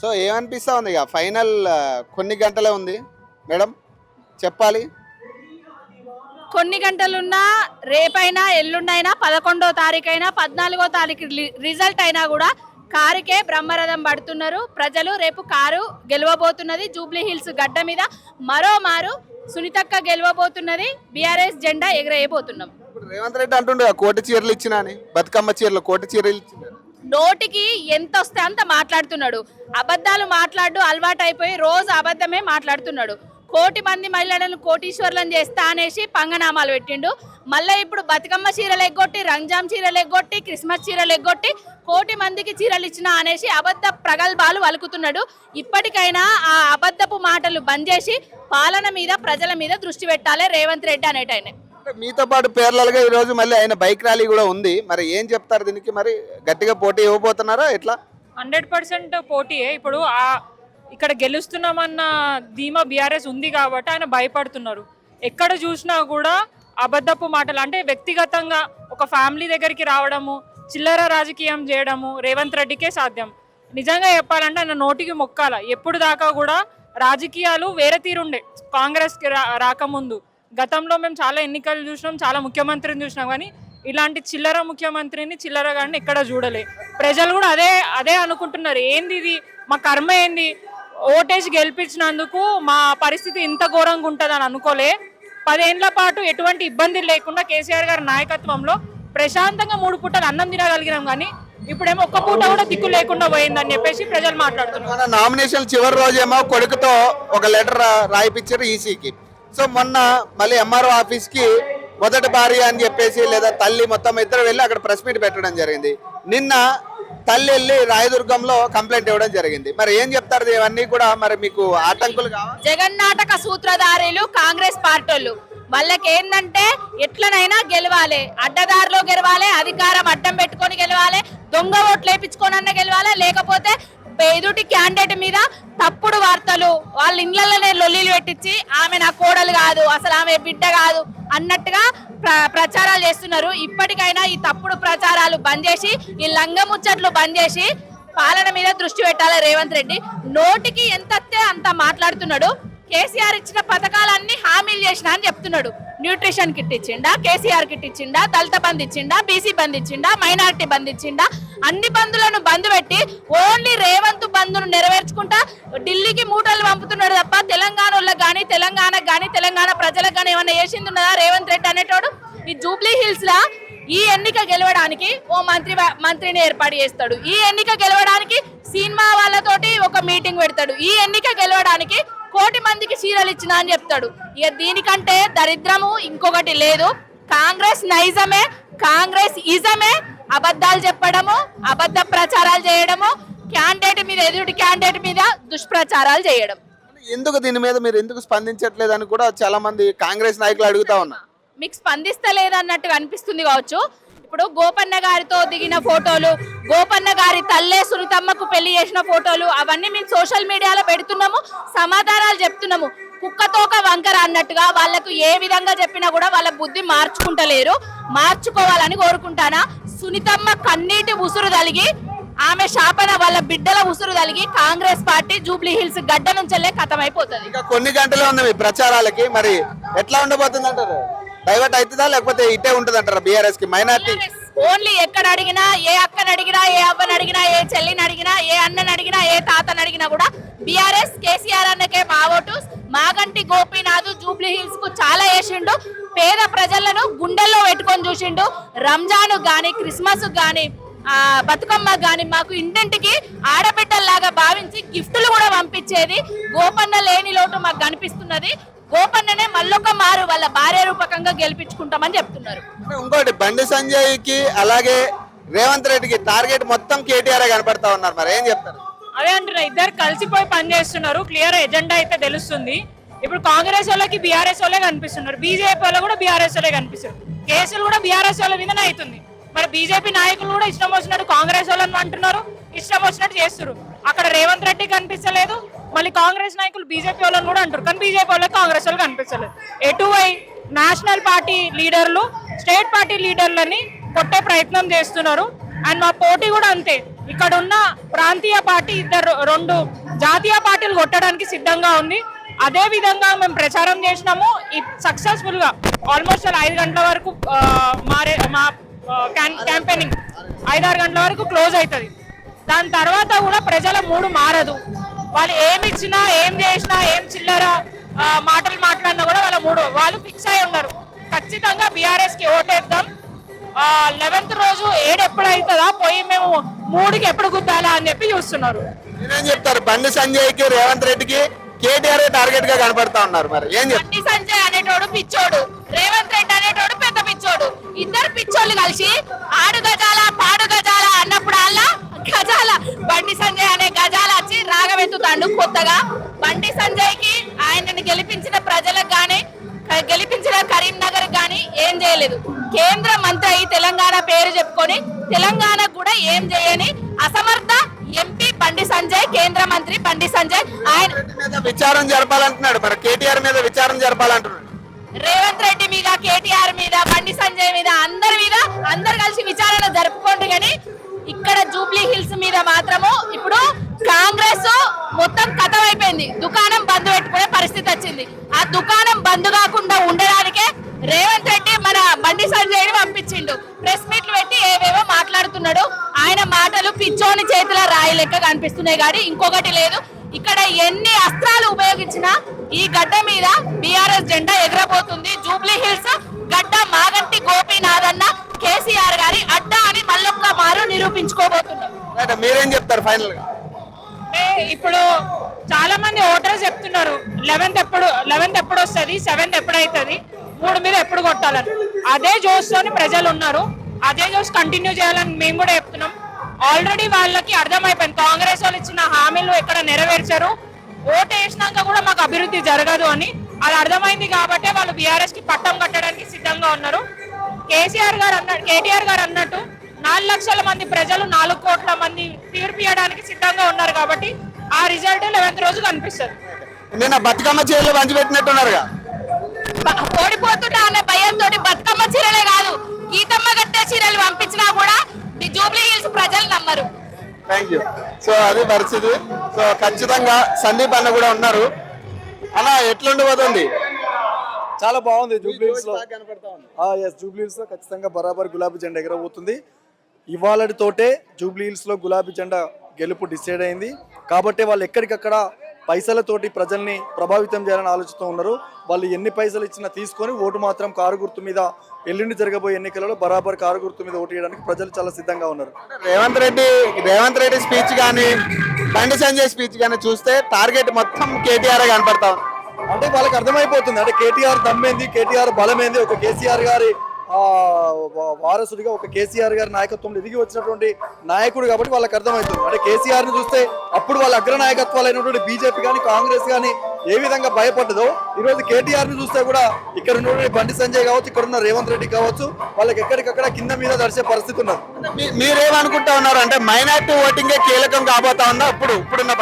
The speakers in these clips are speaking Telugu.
సో ఏమనిపిస్తా ఉంది ఇక? ఫైనల్ కొన్ని గంటలే ఉంది. మేడం చెప్పాలి? కొన్ని గంటలున్నా రేపైనా ఎల్లుండైనా పదకొండో తారీఖైనా పద్నాలుగో తారీఖు రిజల్ట్ అయినా కూడా కారుకే బ్రహ్మరథం పడుతున్నారు. ప్రజలు రేపు కారు గెలవబోతున్నది జూబ్లీ హిల్స్ గడ్డ మీద. మరో మారు సునీతక్క గెలవబోతున్నది బీఆర్ఎస్ జెండా ఎగరేయబోతున్నాం. రేవంత్ రెడ్డి అంటుండే "ఆ కోటి చీరలు ఇచ్చినా అని. బతుకమ్మ చీరలు కోటి చీరలు ఇచ్చిన. నోటికి ఎంత వస్తే అంత మాట్లాడుతున్నాడు. అబద్ధాలు మాట్లాడు అలవాటు అయిపోయి రోజు అబద్ధమే మాట్లాడుతున్నాడు. కోటి మంది మహిళలను కోటీశ్వర్లను చేస్తా అనేసి పంగనామాలు పెట్టిండు. మళ్ళీ ఇప్పుడు బతుకమ్మ చీరలు ఎగ్గొట్టి రంజాన్ చీరలు ఎగ్గొట్టి క్రిస్మస్ చీరలు ఎగ్గొట్టి కోటి మందికి చీరలు ఇచ్చిన అనేసి అబద్ధ ప్రగల్భాలు వలుకుతున్నాడు. ఇప్పటికైనా ఆ అబద్ధపు మాటలు బంద్ చేసి పాలన మీద ప్రజల మీద దృష్టి పెట్టాలి రేవంత్ రెడ్డి అనేటైనా. మీతో పాటు పేర్లలుగా ఈ రోజు మళ్ళీ ఆయన బైక్ ర్యాలీ కూడా ఉంది. మరి ఏం చెప్తారు దీనికి? మరి గట్టిగా పోటీ ఇవ్వబోతున్నారా? ఎట్లా? హండ్రెడ్ పర్సెంట్ పోటీయే. ఇప్పుడు ఆ ఇక్కడ గెలుస్తున్నామన్న ధీమా బీఆర్ఎస్ ఉంది కాబట్టి ఆయన భయపడుతున్నారు. ఎక్కడ చూసినా కూడా అబద్ధపు మాటలు అంటే వ్యక్తిగతంగా ఒక ఫ్యామిలీ దగ్గరికి రావడము చిల్లర రాజకీయం చేయడము రేవంత్ రెడ్డికే సాధ్యం. నిజంగా చెప్పాలంటే ఆయన నోటికి మొక్కాల. ఎప్పుడు దాకా కూడా రాజకీయాలు వేరే తీరుండే. కాంగ్రెస్కి రా రాకముందు. గతంలో మేము చాలా ఎన్నికలు చూసినాం చాలా ముఖ్యమంత్రిని చూసినాం కానీ ఇలాంటి చిల్లర ముఖ్యమంత్రిని చిల్లర గారిని ఎక్కడ చూడలే. ప్రజలు కూడా అదే అదే అనుకుంటున్నారు. ఏంది ఇది? మా కర్మ ఏంది? ఓటేసి గెలిపించినందుకు మా పరిస్థితి ఇంత ఘోరంగా ఉంటుందని అనుకోలే. పదేళ్ళ పాటు ఎటువంటి ఇబ్బంది లేకుండా కేసీఆర్ గారి నాయకత్వంలో ప్రశాంతంగా మూడు పూటలు అన్నం తినగలిగినాం కానీ ఇప్పుడేమో ఒక్క పూట కూడా దిక్కు లేకుండా పోయిందని చెప్పేసి ప్రజలు మాట్లాడుతున్నారు. నామినేషన్ చివరి రోజేమో కొడుకుతో ఒక లెటర్ రాయిపించారు ఈసీకి. సో మొన్న మళ్ళీ ఎంఆర్ఓ ఆఫీస్కి మొదటి భార్య అని చెప్పేసి లేదా తల్లి మొత్తం ఇద్దరు వెళ్ళి అక్కడ ప్రెస్ మీట్ పెట్టడం జరిగింది. నిన్న తల్లి వెళ్ళి రాయదుర్గంలో కంప్లైంట్ ఇవ్వడం జరిగింది. మరి ఏం చెప్తారు ఇవన్నీ కూడా మరి మీకు ఆటంకులు జగన్నాటక సూత్రధారులు కాంగ్రెస్ పార్టీలు. వాళ్ళకి ఏంటంటే ఎట్లనైనా గెలవాలి. అడ్డదారిలో గెలవాలి అధికారం అడ్డం పెట్టుకొని గెలవాలి దొంగ ఓట్లు వేయించుకొని అన్న గెలవాలి లేకపోతే ఎదుటి క్యాండిడేట్ మీద తప్పుడు వార్తలు వాళ్ళ ఇళ్ళలోనే లొల్లీలు పెట్టించి ఆమె నా కోడలు కాదు అసలు ఆమె బిడ్డ కాదు అన్నట్టుగా ప్ర- ప్రచారాలు చేస్తున్నారు. ఇప్పటికైనా ఈ తప్పుడు ప్రచారాలు బంద్ చేసి ఈ లంగ ముచ్చట్లు బంద్ చేసి పాలన మీద దృష్టి పెట్టాలి రేవంత్ రెడ్డి? నోటికి ఎంత అంత మాట్లాడుతున్నాడు. కేసీఆర్ ఇచ్చిన పథకాలన్నీ హామీలు చేసిన అని చెప్తున్నాడు. న్యూట్రిషన్ కిట్ ఇచ్చిండా కేసీఆర్ కిట్ ఇచ్చిండా దళిత బంద్ ఇచ్చిండా బీసీ బంద్ ఇచ్చిండా మైనారిటీ బంద్ ఇచ్చిండా? అన్ని బంధులను బంద్ పెట్టి ఓన్లీ రేవంత్ బంధును నెరవేర్చుకుంటా ఢిల్లీకి మూటలు పంపుతున్నాడు తప్ప తెలంగాణ వాళ్ళకి కానీ తెలంగాణకు కానీ తెలంగాణ ప్రజలకు కానీ ఏమన్నా చేసింది ఉన్నదా రేవంత్ రెడ్డి అనేటోడు? ఈ జూబ్లీ హిల్స్ లా ఈ ఎన్నిక గెలవడానికి ఓ మంత్రి మంత్రిని ఏర్పాటు చేస్తాడు. ఈ ఎన్నిక గెలవడానికి సినిమా వాళ్ళతోటి ఒక మీటింగ్ పెడతాడు. ఈ ఎన్నిక గెలవడానికి కోటి మందికి చీరలు ఇచ్చిన అని చెప్తాడు. ఇక దీనికంటే దరిద్రము ఇంకొకటి లేదు. కాంగ్రెస్ నైజమే కాంగ్రెస్ ఇజమే. అబద్ధాలు చెప్పడము అబద్ధ ప్రచారాలు చేయడము క్యాండిడేట్ మీద ఎదుటి క్యాండిడేట్ మీద దుష్ప్రచారాలు చేయడం. ఎందుకు దీని మీద మీరు ఎందుకు స్పందించట్లేదని కూడా చాలా మంది కాంగ్రెస్ నాయకులు అడుగుతా ఉన్నారు. మీకు స్పందిస్తలేదు అన్నట్టుగా అనిపిస్తుంది కావచ్చు. ఇప్పుడు గోపన్న గారితో దిగిన ఫోటోలు గోపన్న గారి తల్లే సునీతమ్మకు పెళ్ళి చేసిన ఫోటోలు అవన్నీ మేము సోషల్ మీడియాలో పెడుతున్నాము సమాధానాలు చెప్తున్నాము. కుక్కతోక వంకర అన్నట్టుగా వాళ్ళకు ఏ విధంగా చెప్పినా కూడా వాళ్ళ బుద్ధి మార్చుకుంటలేరు. మార్చుకోవాలని కోరుకుంటానా? సునీతమ్మ కన్నీటి ఉసురు తలిగి ఆమె శాపన వాళ్ళ బిడ్డల ఉసురు తలిగి కాంగ్రెస్ పార్టీ జూబ్లీ హిల్స్ గడ్డ నుంచెల్లే కథమైపోతుంది. ఇంకా కొన్ని గంటలే ఉన్నాయి ప్రచారాలకి. మరి ఎట్లా ఉండబోతుంది అంటారు డైవర్ట్ అవుతుందా లేకపోతే ఇటే ఉంటుంది అంటారా బీఆర్ఎస్కి? మైనార్టీ ఓన్లీ ఎక్కడ అడిగినా ఏ అక్కని అడిగినా ఏ అవ్వని అడిగినా ఏ చెల్లిని అడిగినా ఏ అన్నని అడిగినా ఏ తాతని అడిగినా కూడా బీఆర్ఎస్ కేసీఆర్ అన్నకే మా ఓటు. మాగంటి గోపీనాథ్ జూబ్లీ హిల్స్కు చాలా వేసిండు. పేద ప్రజలను గుండెల్లో పెట్టుకొని చూసిండు. రంజాన్ గాని క్రిస్మస్ గాని ఆ బతుకమ్మ గాని మాకు ఇంటింటికి ఆడబిడ్డల్లాగా భావించి గిఫ్టులు కూడా పంపించేది. గోపన్న లేని లోటు మాకు కనిపిస్తున్నది. గోపన్ననే మళ్ళొక మారు వాళ్ళ భార్య రూపకంగా గెలిపించుకుంటామని చెప్తున్నారు. ఇంకోటి బండి సంజయ్కి అలాగే రేవంత్ రెడ్డికి టార్గెట్ మొత్తం కేటీఆర్ కనపడతా ఉన్నారు మరి? ఏం చెప్తారు? అదే అంటున్నా ఇద్దరు కలిసిపోయి పనిచేస్తున్నారు క్లియర్ ఎజెండా అయితే తెలుస్తుంది. ఇప్పుడు కాంగ్రెస్ వాళ్ళకి బీఆర్ఎస్ వాళ్ళే కనిపిస్తున్నారు. బీజేపీ వాళ్ళు కూడా బీఆర్ఎస్ వాళ్ళే కనిపిస్తారు కేసులు కూడా బీఆర్ఎస్ వాళ్ళ మీదనే అవుతుంది. మరి బీజేపీ నాయకులు కూడా ఇష్టం వచ్చినట్టు కాంగ్రెస్ వాళ్ళని అంటున్నారు. ఇష్టం వచ్చినట్టు చేస్తారు అక్కడ రేవంత్ రెడ్డి కనిపించలేదు మళ్ళీ కాంగ్రెస్ నాయకులు బీజేపీ వాళ్ళని కూడా అంటారు. కానీ బీజేపీ వాళ్ళకి కాంగ్రెస్ వాళ్ళు కనిపించలేదు ఎటువై నేషనల్ పార్టీ లీడర్లు స్టేట్ పార్టీ లీడర్లని కొట్టే ప్రయత్నం చేస్తున్నారు. అండ్ మా పోటీ కూడా అంతే. ఇక్కడ ఉన్న ప్రాంతీయ పార్టీ ఇద్దరు రెండు జాతీయ పార్టీలు కొట్టడానికి సిద్ధంగా ఉంది. అదే విధంగా మేము ప్రచారం చేసినాము. సక్సెస్ఫుల్గా ఆల్మోస్ట్ ఐదు గంటల వరకు మారే మా క్యాంపెయినింగ్ ఐదారు గంటల వరకు క్లోజ్ అవుతుంది. దాని తర్వాత కూడా ప్రజల మూడు మారదు. వాళ్ళు ఏమి ఇచ్చినా ఏం చేసినా ఏం చిల్లర మాటలు మాట్లాడినా కూడా వాళ్ళ మూడు వాళ్ళు ఫిక్స్ అయి ఉన్నారు ఖచ్చితంగా బీఆర్ఎస్కి ఓటేద్దాం లెవెన్త్ రోజు ఏడు ఎప్పుడు అవుతుందా? పోయి మేము మూడుకి ఎప్పుడు గుద్దాలా అని చెప్పి చూస్తున్నారు. చెప్తారు? బండి సంజయ్కి రేవంత్ రెడ్డికి కేటీఆర్ టార్గెట్గా కనపడతా ఉన్నారు మరి? ఏం బండి సంజయ్ అనేటోడు పిచ్చోడు. రేవంత్ రెడ్డి అనేటోడు పెద్ద పిచ్చోడు. ఇద్దరు పిచ్చోళ్ళు కలిసి ఆడు గజాల పాడు గజాల తెలంగాణకు కూడా ఏం చేయని అసమర్థ ఎంపీ బండి సంజయ్ కేంద్ర మంత్రి బండి సంజయ్. ఆయన మీద విచారం జరపాలంటున్నాడు మరి. కేటీఆర్ మీద విచారం జరపాలంటున్నాడు. రేవంత్ రెడ్డి మీద కేటీఆర్ మీద బండి సంజయ్ మీద అందరి మీద అందరు కలిసి విచారణ జరుపుకోండి కానీ ఇక్కడ జూబ్లీ హిల్స్ మీద మాత్రము ఇప్పుడు కాంగ్రెస్ మొత్తం కథం అయిపోయింది దుకాణం బంద్ పెట్టుకునే పరిస్థితి వచ్చింది. ఆ దుకాణం బంద్ కాకుండా ఉండడానికే రేవంత్ రెడ్డి మన బండి సంజయ్ని కనిపిస్తున్నాయి కానీ ఇంకొకటి లేదు. ఇక్కడ ఎన్ని అస్త్రాలు ఉపయోగించినా ఈ గడ్డ మీద బీఆర్ఎస్ జెండా ఎగరబోతుంది. జూబ్లీ హిల్స్ గడ్డ మాగంటి గోపీనాథ్ అన్న కేసీఆర్ గారి అడ్డ అని మళ్ళొక్క మారు నిరూపించుకోబోతున్నాం రైట్ మీరేం చెప్తారు ఫైనల్గా అంటే ఇప్పుడు చాలా మంది ఓటర్స్ చెప్తున్నారు లెవెన్త్ ఎప్పుడు లెవెన్త్ ఎప్పుడు వస్తుంది సెవెంత్ ఎప్పుడు అవుతుంది మూడు మీద ఎప్పుడు కొట్టాలని. అదే జోస్తోని ప్రజలు ఉన్నారు అదే జోస్ కంటిన్యూ చేయాలని మేము కూడా చెప్తున్నాం. ఆల్రెడీ వాళ్ళకి అర్థమైపోయింది. కాంగ్రెస్ వాళ్ళు ఇచ్చిన హామీలు ఎక్కడ నెరవేర్చారు? ఓటు వేసినాక కూడా మాకు అభివృద్ధి జరగదు అని. అది అర్థమైంది కాబట్టి వాళ్ళు బీఆర్ఎస్కి పట్టం కట్టడానికి సిద్ధంగా ఉన్నారు. కేసీఆర్ గారు అన్న కేటీఆర్ గారు అన్నట్టు నాలుగు లక్షల మంది ప్రజలు నాలుగు కోట్ల మంది తీర్పు ఇవ్వడానికి సిద్ధంగా ఉన్నారు కాబట్టి ఆ రిజల్ట్ లెవెన్త్ రోజు కనిపిస్తుంది. నిన్న బతుకమ్మ చీరలు పంచిపెట్టినట్టున్నారుగా. ఓడిపోతున్నా అనే భయంతో బతుకమ్మ చీరలే కాదు గీతమ్మ గట్టే చీరలు పంపించినా కూడా జూబ్లీ హిల్స్ ప్రజలు నమ్మరు. థ్యాంక్ యూ సో అది పరిస్థితి. సో ఖచ్చితంగా సందీప్ అన్న కూడా ఉన్నారు. అలా ఎట్లుండిపోతుంది? చాలా బాగుంది జూబ్లీస్లో ఎస్ జూబ్లీస్లో ఖచ్చితంగా బరాబర్ గులాబీ జెండా ఎగరబోతుంది. ఇవాళతోటే జూబ్లీహిల్స్లో గులాబీ జెండా గెలుపు డిసైడ్ అయింది. కాబట్టి వాళ్ళు ఎక్కడికక్కడ పైసలతోటి ప్రజల్ని ప్రభావితం చేయాలని ఆలోచిస్తూ ఉన్నారు. వాళ్ళు ఎన్ని పైసలు ఇచ్చినా తీసుకొని ఓటు మాత్రం కారు గుర్తు మీద ఎల్లుండి జరగబోయే ఎన్నికలలో బరాబర్ కారు గుర్తు మీద ఓటు వేయడానికి ప్రజలు చాలా సిద్ధంగా ఉన్నారు. రేవంత్ రెడ్డి రేవంత్ రెడ్డి స్పీచ్ కానీ బండి సంజయ్ స్పీచ్ కానీ చూస్తే టార్గెట్ మొత్తం కేటీఆర్ కనపడతా. అంటే వాళ్ళకి అర్థమైపోతుంది. అంటే కేటీఆర్ దమ్మేంది కేటీఆర్ బలమేంది. ఒక కేసీఆర్ గారి వారసుడిగా ఒక కేసీఆర్ గారి నాయకత్వంలో ఎదిగి వచ్చినటువంటి నాయకుడు కాబట్టి వాళ్ళకి అర్థమవుతుంది. అంటే కేసీఆర్ని చూస్తే అప్పుడు వాళ్ళ అగ్ర నాయకత్వాలైనటువంటి బీజేపీ కానీ కాంగ్రెస్ కానీ ఏ విధంగా భయపడ్డదో ఈరోజు కేటీఆర్ని చూస్తే కూడా ఇక్కడ ఉన్నటువంటి బండి సంజయ్ కావచ్చు ఇక్కడ ఉన్న రేవంత్ రెడ్డి కావచ్చు వాళ్ళకి ఎక్కడికక్కడ కింద మీద దర్శే పరిస్థితి ఉన్నది. మీరేమనుకుంటా ఉన్నారు అంటే మైనార్టీ ఓటింగే కీలకం కాబోతా ఉందా? ఇప్పుడు ఇప్పుడున్న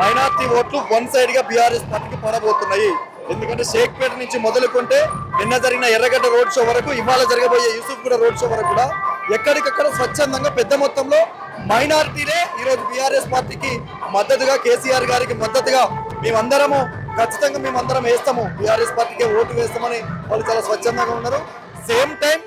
మైనార్టీ ఓట్లు వన్ సైడ్గా బీఆర్ఎస్ పార్టీకి పడబోతున్నాయి ఎందుకంటే షేక్పేట నుంచి మొదలుకుంటే నిన్న జరిగిన ఎర్రగడ్డ రోడ్ షో వరకు ఇవాళ జరగబోయే యూసుఫ్ కూడా రోడ్ షో వరకు కూడా ఎక్కడికక్కడ స్వచ్ఛందంగా పెద్ద మొత్తంలో మైనారిటీలే ఈరోజు బీఆర్ఎస్ పార్టీకి మద్దతుగా కేసీఆర్ గారికి మద్దతుగా మేమందరము ఖచ్చితంగా మేమందరం వేస్తాము. బీఆర్ఎస్ పార్టీకే ఓటు వేస్తామని వాళ్ళు చాలా స్వచ్ఛందంగా ఉన్నారు. సేమ్ టైం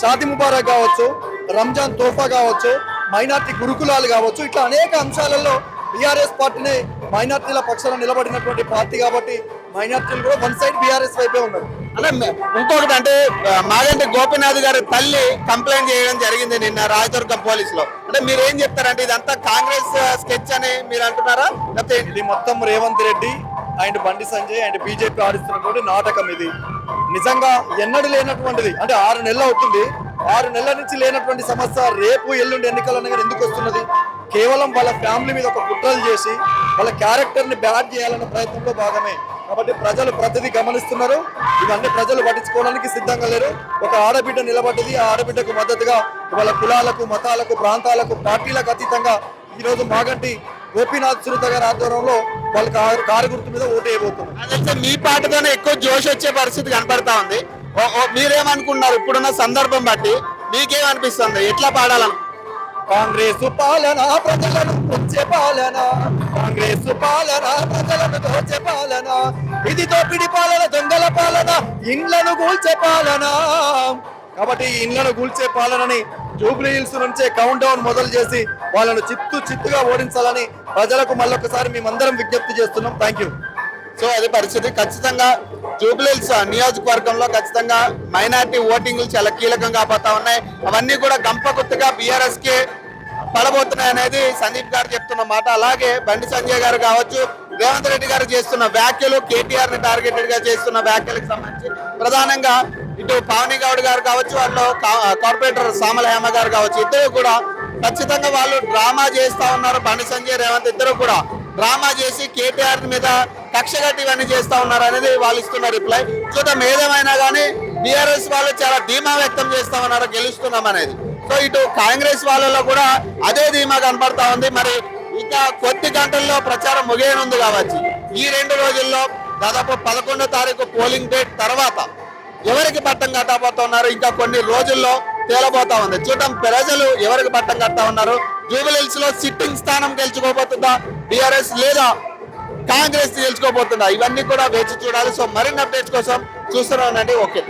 షాది ముబారక్ కావచ్చు రంజాన్ తోఫా కావచ్చు మైనార్టీ గురుకులాలు కావచ్చు ఇట్లా అనేక అంశాలలో బీఆర్ఎస్ పార్టీనే మైనార్టీల పక్షాన నిలబడినటువంటి పార్టీ కాబట్టి మైనార్టీలు కూడా వన్ సైడ్ బీఆర్ఎస్ వైపే ఉన్నారు. అంటే ఇంకొకటి అంటే మాగంటి గోపీనాథ్ గారి తల్లి కంప్లైంట్ చేయడం జరిగింది నిన్న రాజదుర్గం పోలీస్లో అంటే మీరు ఏం చెప్తారంటే ఇదంతా కాంగ్రెస్ స్కెచ్ అని మీరు అంటున్నారా? లేకపోతే? ఇది మొత్తం Revanth Reddy and Bandi Sanjay and BJP ఆడిస్తున్నటువంటి నాటకం ఇది. నిజంగా ఎన్నడూ లేనటువంటిది. అంటే ఆరు నెలలు అవుతుంది. ఆరు నెలల నుంచి లేనటువంటి సమస్య రేపు ఎల్లుండి ఎన్నికలు అనగా ఎందుకు వస్తున్నది? కేవలం వాళ్ళ ఫ్యామిలీ మీద ఒక కుట్రలు చేసి వాళ్ళ క్యారెక్టర్ని బ్యాడ్ చేయాలన్న ప్రయత్నంలో భాగమే. కాబట్టి ప్రజలు ప్రతిదీ గమనిస్తున్నారు. ఇవన్నీ ప్రజలు పట్టించుకోవడానికి సిద్ధంగా లేరు. ఒక ఆడబిడ్డ నిలబడ్డది. ఆ ఆడబిడ్డకు మద్దతుగా వాళ్ళ కులాలకు మతాలకు ప్రాంతాలకు పార్టీలకు అతీతంగా ఈరోజు మాగంటి గోపీనాథ్ సునీత గారి ఆధ్వర్యంలో వాళ్ళ కారు గుర్తు మీద ఓటు వేయబోతున్నారు మీ పాటతోనే ఎక్కువ జోష్ వచ్చే పరిస్థితి కనపడతా ఉంది. మీరేమనుకున్నారు ఇప్పుడున్న సందర్భం బట్టి మీకేమనిపిస్తుంది? ఎట్లా పాడాలను కాంగ్రెస్ పాలన ప్రజలను దోచే పాలన. కాంగ్రెస్ పాలన ప్రజలను దోచే పాలన. ఇది దోపిడి పాలన దొంగల పాలన ఇండ్లను కూల్చే పాలన. కాబట్టి ఈ ఇండ్లను కూల్చే పాలనని జూబ్లీ హిల్స్ నుంచే కౌంట్ డౌన్ మొదలు చేసి వాళ్ళను చిత్తు చిత్తుగా ఓడించాలని ప్రజలకు మళ్ళొకసారి మేమందరం విజ్ఞప్తి చేస్తున్నాం. థ్యాంక్ యూ సో అది పరిస్థితి. ఖచ్చితంగా జూబ్లీహిల్స్ నియోజకవర్గంలో ఖచ్చితంగా మైనార్టీ ఓటింగ్లు చాలా కీలకంగా పోతా ఉన్నాయి. అవన్నీ కూడా గంప గుర్తుగా బీఆర్ఎస్కి పడబోతున్నాయి అనేది సందీప్ గారు చెప్తున్న మాట. అలాగే బండి సంజయ్ గారు కావచ్చు రేవంత్ రెడ్డి గారు చేస్తున్న వ్యాఖ్యలు కేటీఆర్ని టార్గెటెడ్గా చేస్తున్న వ్యాఖ్యలకు సంబంధించి. ప్రధానంగా ఇటు పావని గౌడ్ గారు కావచ్చు వాళ్ళు కా- కార్పొరేటర్ సామల హేమ గారు కావచ్చు ఇద్దరు కూడా ఖచ్చితంగా వాళ్ళు డ్రామా చేస్తా ఉన్నారు. బండి సంజయ్ రేవంత్ ఇద్దరు కూడా డ్రామా చేసి కేటీఆర్ మీద కక్ష కట్టి ఇవన్నీ చేస్తా ఉన్నారు అనేది వాళ్ళు ఇస్తున్న రిప్లై. చూద్దాం ఏదేమైనా కానీ బీఆర్ఎస్ వాళ్ళు చాలా ధీమా వ్యక్తం చేస్తా ఉన్నారు గెలుస్తున్నాం అనేది. అటు ఇటు కాంగ్రెస్ వాళ్ళలో కూడా అదే ధీమా కనపడతా ఉంది. మరి ఇంకా కొద్ది గంటల్లో ప్రచారం ముగియనుంది కావచ్చు. ఈ రెండు రోజుల్లో దాదాపు పదకొండో తారీఖు పోలింగ్ డేట్ తర్వాత ఎవరికి పట్టం కట్టబోతున్నారు? ఇంకా కొన్ని రోజుల్లో తేలబోతా ఉంది. చూడటం ప్రజలు ఎవరికి పట్టం కడతా ఉన్నారు? జూబిలీస్లో సిట్టింగ్ స్థానం గెలుచుకోబోతుందా? బీఆర్ఎస్ లేదా కాంగ్రెస్ గెలుచుకోబోతుందా? ఇవన్నీ కూడా వేచి చూడాలి. సో మరిన్ని అప్డేట్స్ కోసం చూస్తున్నానండి ఓకే.